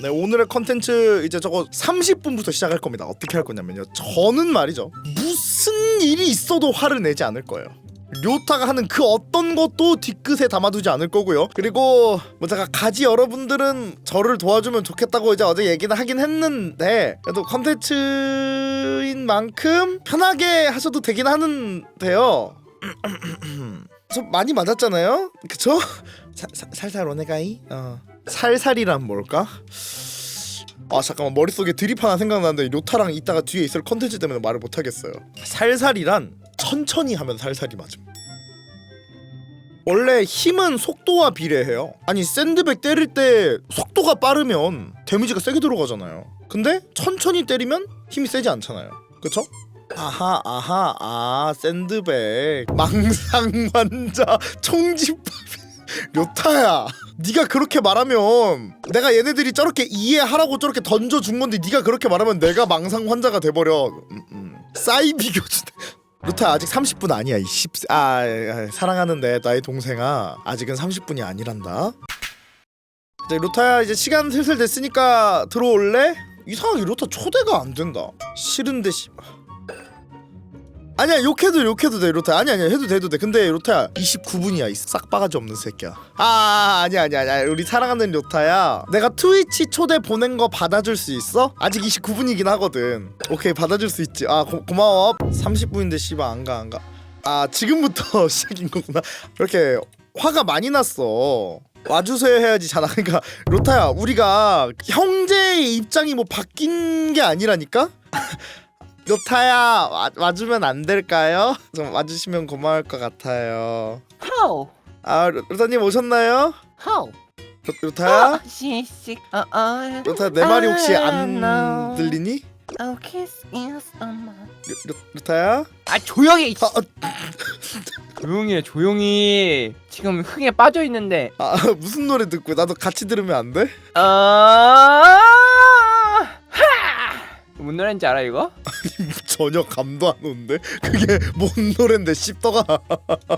네 오늘의 컨텐츠 이제 저거 30분부터 시작할 겁니다 어떻게 할 거냐면요 저는 말이죠 무슨 일이 있어도 화를 내지 않을 거예요 료타가 하는 그 어떤 것도 뒤끝에 담아두지 않을 거고요. 그리고 뭐 제가 가지 여러분들은 저를 도와주면 좋겠다고 이제 어제 얘기는 하긴 했는데 그래도 컨텐츠인 만큼 편하게 하셔도 되긴 하는데요. 저 많이 맞았잖아요. 그쵸? 사, 사, 살살 오네가이. 어. 살살이란 뭘까? 아 잠깐만 머릿속에 드립 하나 생각나는데 요타랑 이따가 뒤에 있을 컨텐츠 때문에 말을 못 하겠어요. 살살이란 천천히 하면 살살이 맞음. 원래 힘은 속도와 비례해요. 아니 샌드백 때릴 때 속도가 빠르면 데미지가 세게 들어가잖아요. 근데 천천히 때리면 힘이 세지 않잖아요. 그쵸? 아하 아하 아 샌드백 망상 환자 총집합 료타야 네가 그렇게 말하면 내가 얘네들이 저렇게 이해하라고 저렇게 던져준 건데 네가 그렇게 말하면 내가 망상 환자가 돼버려. 음, 음. 사이비 교주 루타 아직 30분 아니야 이 10... 아, 아 사랑하는데 나의 동생아 아직은 30분이 아니란다. 이제 루타야 이제 시간 슬슬 됐으니까 들어올래? 이상하게 루타 초대가 안 된다. 싫은데 씨 아니야 욕해도 욕해도 돼 루타 아니 아니야 해도 돼 해도 돼. 근데 루타야 29분이야 이 싹 바가지 없는 새끼야. 아 아니야 아니야 아니야. 우리 사랑하는 루타야 내가 트위치 초대 보낸 거 받아줄 수 있어? 아직 29분이긴 하거든. 오케이 받아줄 수 있지. 아 고, 고마워. 30분인데 씨발 안가 안가. 아 지금부터 시작인 거구나. 그렇게 화가 많이 났어. 와주세요 해야지 잖아 그러니까 로타야 우리가 형제의 입장이 뭐 바뀐 게 아니라니까 로타야 와, 와주면 안 될까요? 좀 와주시면 고마울 것 같아요 How? 아 로- 로타님 오셨나요? How? 로, 로타야? 시식 어 어. 로타 내 말이 혹시 안 아, no. 들리니? Oh kiss is. 로, 로, 로타야? 아 조용히. 아, 아, 조용히 해 조용히. 지금 흥에 빠져 있는데. 아 무슨 노래 듣고 나도 같이 들으면 안 돼? 아. 뭔 노래인지 알아 이거? 전혀 감도 안 오는데 그게 뭔 노랜데 씹더가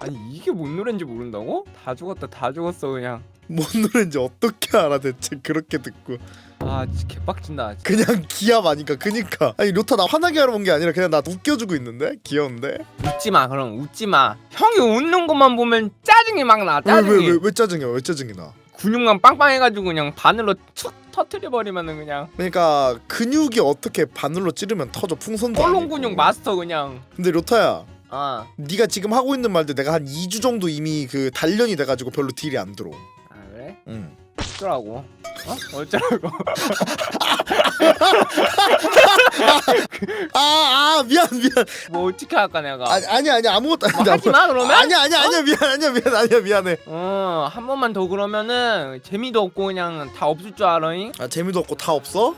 아니 이게 뭔 노래인지 모른다고? 다 죽었다 다 죽었어 그냥. 뭔 노래인지 어떻게 알아 대체 그렇게 듣고 아 진짜 개빡친다. 그냥 기합 아니까 그니까 아니 로타 나 화나게 하러 온 게 아니라 그냥 나 웃겨주고 있는데 귀여운데 웃지 마 그럼 웃지 마. 형이 웃는 것만 보면 짜증이 막 나. 왜왜 짜증이. 왜왜 짜증이야 왜 짜증이 나 근육만 빵빵해가지고 그냥 바늘로 툭 터트려 버리면은 그냥 그러니까 근육이 어떻게 바늘로 찌르면 터져 풍선도 꼴롱 아니고. 근육 마스터 그냥. 근데 로타야 아. 네가 지금 하고 있는 말들 내가 한 2주 정도 이미 그 단련이 돼가지고 별로 딜이 안 들어 아 그래? 응. 어쩌라고? 어? 어쩌라고? 아, 아 미안 미안 뭐 어떻게 할까 내가? 아니 아니 아니 아무것도 뭐 아니 하지 마 그러면? 아니 아니 아니야 미안 아니야 미안 아니야 미안해 어, 한 번만 더 그러면은 재미도 없고 그냥 다 없을 줄 알아잉? 아 재미도 없고 다 없어?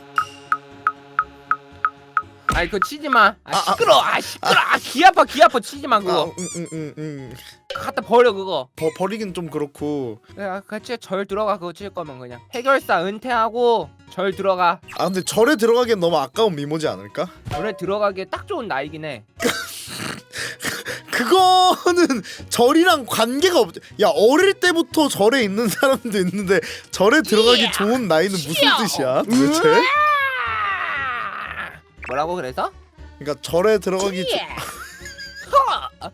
아이 그거 치지 마. 아 아, 아. 시끄러. 아 시끄러. 아 귀 아파 귀 아파 치지 마 그거. 아응응응응 갖다 버려 그거. 버리긴 좀 그렇고 내가 같이 절 들어가 그거 칠 거면 그냥 해결사 은퇴하고 절 들어가. 아 근데 절에 들어가기엔 너무 아까운 미모지 않을까? 절에 들어가기에 딱 좋은 나이긴 해. 그거는 절이랑 관계가 없. 야 어릴 때부터 절에 있는 사람도 있는데 절에 들어가기 좋은 나이는 무슨 뜻이야? 도대체? 뭐라고 그래서? 그러니까 절에 들어가기 조... 허!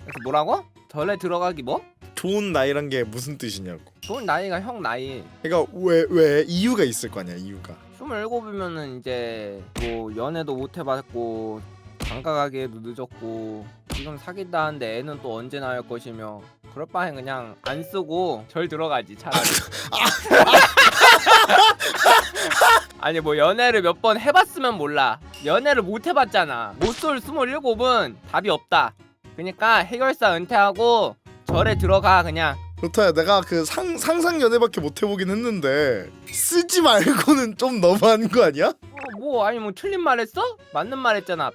그래서 뭐라고? 절에 들어가기 뭐? 좋은 나이란 게 무슨 뜻이냐고. 좋은 나이가 형 나이. 그러니까 왜 왜 이유가 있을 거 아니야 이유가. 27이면은 이제 뭐 연애도 못 해봤고 장가 가기에도 늦었고 지금 사귄다는데 애는 또 언제 낳을 것이며 그럴 바엔 그냥 안 쓰고 절 들어가지 차라리 아니 뭐 연애를 몇 번 해봤으면 몰라 연애를 못 해봤잖아 못쏠 27은 답이 없다 그니까 해결사 은퇴하고 절에 들어가 그냥 로타야 내가 그 상, 상상 연애밖에 못 해보긴 했는데 쓰지 말고는 좀 너무한 거 아니야? 어, 뭐 아니 뭐 틀린 말 했어? 맞는 말 했잖아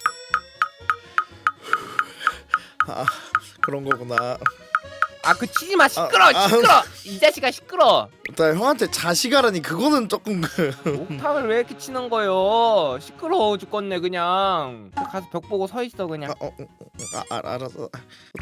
아 그런 거구나. 아 그 치지 마 시끄러 아, 아, 시끄러 이 자식아 시끄러. 나 형한테 자식아라니 그거는 조금 그 옥탕을 왜 이렇게 치는 거요? 시끄러워 죽겠네 그냥. 가서 벽 보고 서 있어 그냥. 아, 어, 어, 어, 아, 아, 알았어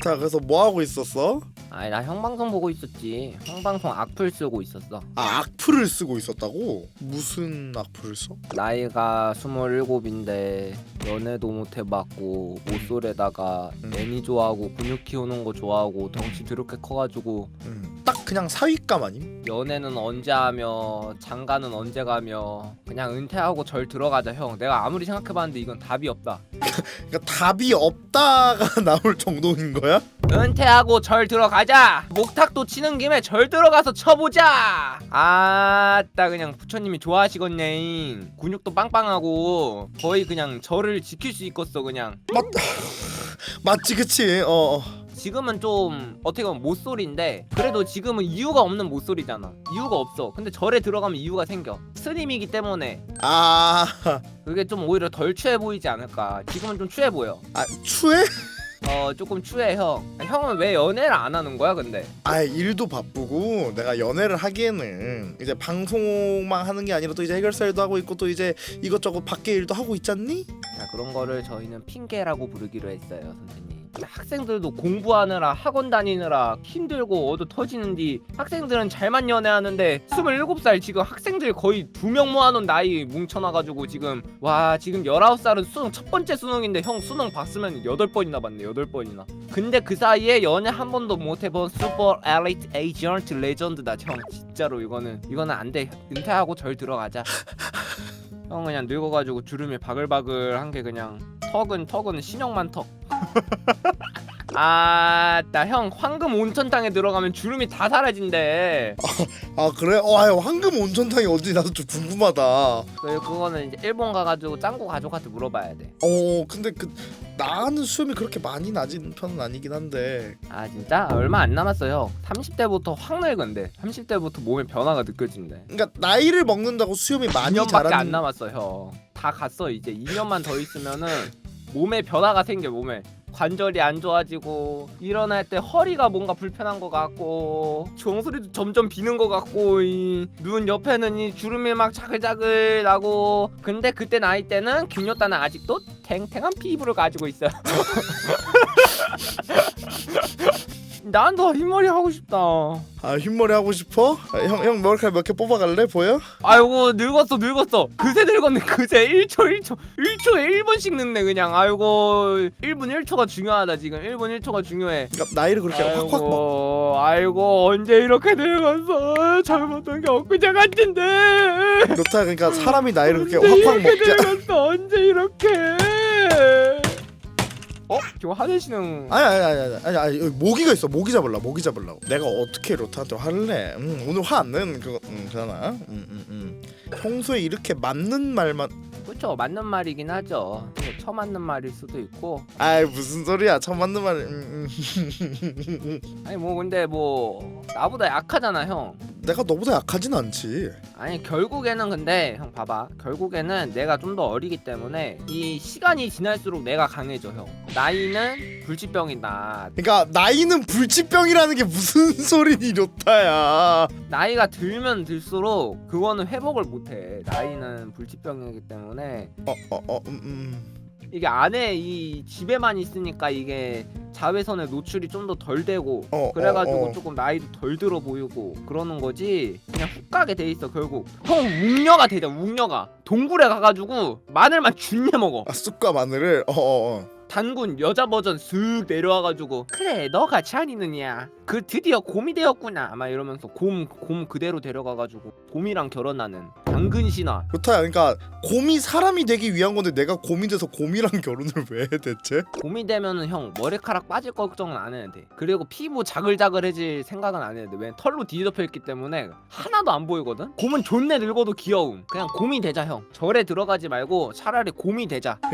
자 그래서 뭐 하고 있었어? 아니 나형 방송 보고 있었지. 형 방송 악플 쓰고 있었어. 아 악플을 쓰고 있었다고? 무슨 악플을 써? 나이가 스물일곱인데 연애도 못 해봤고 모쏠에다가 음. 애니 좋아하고 근육 키우는 거 좋아하고 덩치 드럽게 커가지고 음, 딱 그냥 사윗감 아님? 연애는 언제 하며 장가는 언제 가며 그냥 은퇴하고 절 들어가자 형. 내가 아무리 생각해봤는데 이건 답이 없다. 그러니까 답이 없다가 나올 정도인 거야? 은퇴하고 절 들어가자! 목탁도 치는 김에 절 들어가서 쳐보자! 아따 그냥 부처님이 좋아하시겠네 근육도 빵빵하고 거의 그냥 절을 지킬 수 있겠어 그냥. 맞 맞지 그치? 어, 어. 지금은 좀 어떻게 보면 모쏠인데 그래도 지금은 이유가 없는 모쏠이잖아. 이유가 없어. 근데 절에 들어가면 이유가 생겨. 스님이기 때문에. 아, 그게 좀 오히려 덜 추해 보이지 않을까. 지금은 좀 추해 보여. 아 추해? 어 조금 추해 형. 형은 왜 연애를 안 하는 거야 근데? 아 일도 바쁘고 내가 연애를 하기에는 이제 방송만 하는 게 아니라 또 이제 해결사 일도 하고 있고 또 이제 이것저것 밖에 일도 하고 있잖니? 자 그런 거를 저희는 핑계라고 부르기로 했어요 선생님 학생들도 공부하느라 학원 다니느라 힘들고 어도 터지는디 학생들은 잘만 연애하는데 27살 지금 학생들 거의 두 명 모아놓은 나이 뭉쳐놔가지고 지금 와 지금 19살은 수능 첫 번째 수능인데 형 수능 봤으면 8번이나 봤네 8번이나. 근데 그 사이에 연애 한 번도 못 해본 슈퍼 엘리트 에이전트 레전드다. 형 진짜로 이거는 이거는 안돼. 은퇴하고 절 들어가자. 형 그냥 늙어가지고 주름이 바글바글 한 게 그냥 턱은 턱은 신형만 턱. 아나 형 황금 온천탕에 들어가면 주름이 다 사라진대. 아 그래? 어 아유 황금 온천탕이 어디 나도 좀 궁금하다 그 그거는 이제 일본 가가지고 짱구 가족한테 물어봐야 돼. 어 근데 그 나는 수염이 그렇게 많이 나진 편은 아니긴 한데 아 진짜 얼마 안 남았어요. 30대부터 확 늙은데 30대부터 몸에 변화가 느껴진대. 그러니까 나이를 먹는다고 수염이 많이 2년밖에 자라는 안 남았어 형. 다 갔어 이제 2년만 더 있으면은 몸에 변화가 생겨 몸에. 관절이 안 좋아지고 일어날 때 허리가 뭔가 불편한 것 같고 정수리도 점점 비는 것 같고 이 눈 옆에는 이 주름이 막 자글자글 나고 근데 그때 나이 때는 김요따는 아직도 탱탱한 피부를 가지고 있어요 난 더 흰머리 하고 싶다. 아 흰머리 하고 싶어? 아, 형, 형 머리카락 몇 개 뽑아갈래? 보여? 아이고 늙었어 늙었어. 그새 늙었네 그새. 1초 1초. 1초에 1분씩 늙네 그냥. 아이고 1분 1초가 중요하다 지금. 1분 1초가 중요해. 그러니까 나이를 그렇게 확확 먹 아이고 아이고 언제 이렇게 늙었어? 잘못한 게 엊그제 같은데. 그렇다 그러니까 사람이 나이를 그렇게 언제 확확 이렇게 먹자 늙었어? 언제 이렇게 어? 저 하늘씨는 아니 아니 아니 아니 아니, 아니 여기 모기가 있어. 모기 잡을라 모기 잡으려고. 내가 어떻게 로타한테 화를 내 음, 오늘 화 안 내는 그거 음, 그잖아 음, 음, 음. 평소에 이렇게 맞는 말만. 그쵸 맞는 말이긴 하죠. 근데 처맞는 말일 수도 있고. 아이 무슨 소리야. 처음 맞는 말 음, 음. 아니 뭐 근데 뭐 나보다 약하잖아 형 내가 너보다 약하진 않지. 아니 결국에는 근데 형 봐봐. 결국에는 내가 좀 더 어리기 때문에 이 시간이 지날수록 내가 강해져 형. 나이는 불치병이다. 그러니까 나이는 불치병이라는 게 무슨 소리니 로타야. 나이가 들면 들수록 그거는 회복을 못해. 나이는 불치병이기 때문에. 어어어 음, 음. 이게 안에 이 집에만 있으니까 이게 자외선에 노출이 좀 더 덜 되고 어, 그래가지고 어, 어. 조금 나이도 덜 들어 보이고 그러는 거지. 그냥 훅 가게 돼 있어 결국. 형 웅녀가 되자 웅녀가. 동굴에 가가지고 마늘만 준내 먹어. 아 쑥과 마늘을? 어어어. 단군 여자 버전 슥 내려와가지고 그래 너 같이 아니느냐? 그 드디어 곰이 되었구나. 막 이러면서 곰 곰 그대로 데려가가지고 곰이랑 결혼하는 당근 신화. 로타야 그러니까 곰이 사람이 되기 위한 건데 내가 곰이 돼서 곰이랑 결혼을 왜 해 대체? 곰이 되면은 형 머리카락 빠질 걱정은 안 해도 돼. 그리고 피부 자글자글해질 생각은 안 해도 돼 왜 털로 뒤덮여 있기 때문에 하나도 안 보이거든? 곰은 존내 늙어도 귀여움. 그냥 곰이 되자 형. 절에 들어가지 말고 차라리 곰이 되자.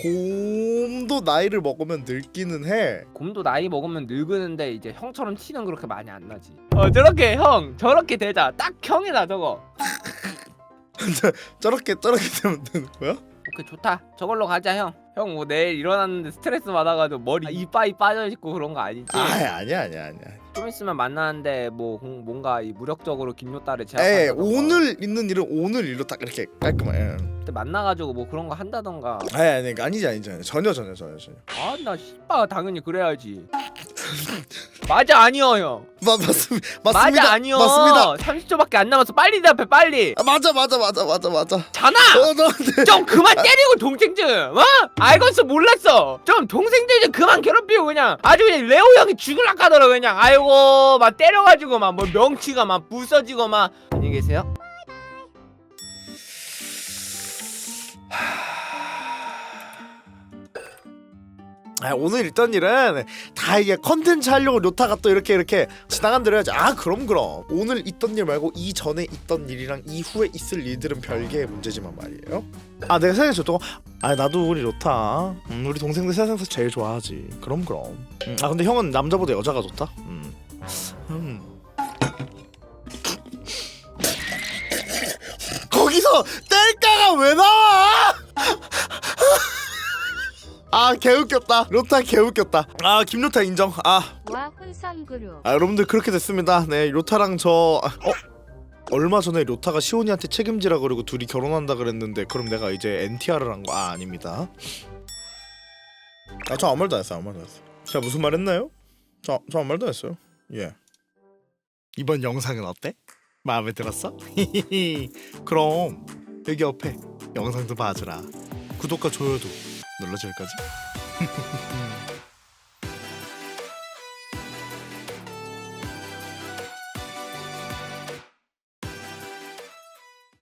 곰 도 나이를 먹으면 늙기는 해. 곰도 나이 먹으면 늙는데 이제 형처럼 티는 그렇게 많이 안 나지 어 저렇게 형 저렇게 되자 딱 형이다 저거 저렇게 저렇게 되면 되는 거야? 오케이 좋다 저걸로 가자 형 형 뭐 내일 일어났는데 스트레스 받아가지고 머리 이빠이 빠져 있고 그런 거 아니지? 아 아니야 아니야 아니야. 좀 있으면 만나는데 뭐 공- 뭔가 이 무력적으로 김요따를 에 제압한다던가 오늘 있는 일은 오늘 일로 딱 이렇게 깔끔해 예. 그때 만나가지고 뭐 그런 거 한다던가 아니 아니 아니지 아니지 아니지. 전혀 전혀 전혀 전혀 아나 씨발 당연히 그래야지 맞아 아니요 마, 맞습, 맞습니다. 맞아 아니요. 맞습니다. 30초밖에 안 남았어. 빨리 대답해 빨리. 아, 맞아 맞아 맞아 맞아 맞아. 자나! 어, 너, 네. 좀 그만 때리고 동생 좀 어? 알겠어 몰랐어. 좀 동생들 좀 그만 괴롭히고 그냥. 아주 그냥 레오 형이 죽을락 하더라 그냥. 아이고 막 때려가지고 막 뭐 명치가 막 부서지고 막. 안녕히 계세요 아, 오늘 있던 일은 다 이게 컨텐츠 하려고 료타가 또 이렇게 이렇게 지나간 대로 해야지. 아 그럼 그럼. 오늘 있던 일 말고 이전에 있던 일이랑 이후에 있을 일들은 별개의 문제지만 말이에요. 아 내가 세상에서 또아 나도 우리 료타 음, 우리 동생들 세상에서 제일 좋아하지. 그럼 그럼. 음, 아 근데 형은 남자보다 여자가 좋다? 음. 음. 거기서 뗄까가 왜 나와 아 개웃겼다. 로타 개웃겼다. 아 김로타 인정. 아, 와 혼선 그룹. 아 여러분들 그렇게 됐습니다. 네 로타랑 저 아, 어? 얼마 전에 로타가 시온이한테 책임지라 그러고 둘이 결혼한다 그랬는데 그럼 내가 이제 NTR을 한 거 아 아닙니다. 아 저 아무 말도 안 했어요. 아무 말도 안 했어요. 제가 무슨 말 했나요? 저, 저 아무 말도 안 했어요. 예. 이번 영상은 어때? 마음에 들었어? 그럼 여기 옆에 영상도 봐주라. 구독과 좋아요도 눌러줄 거지?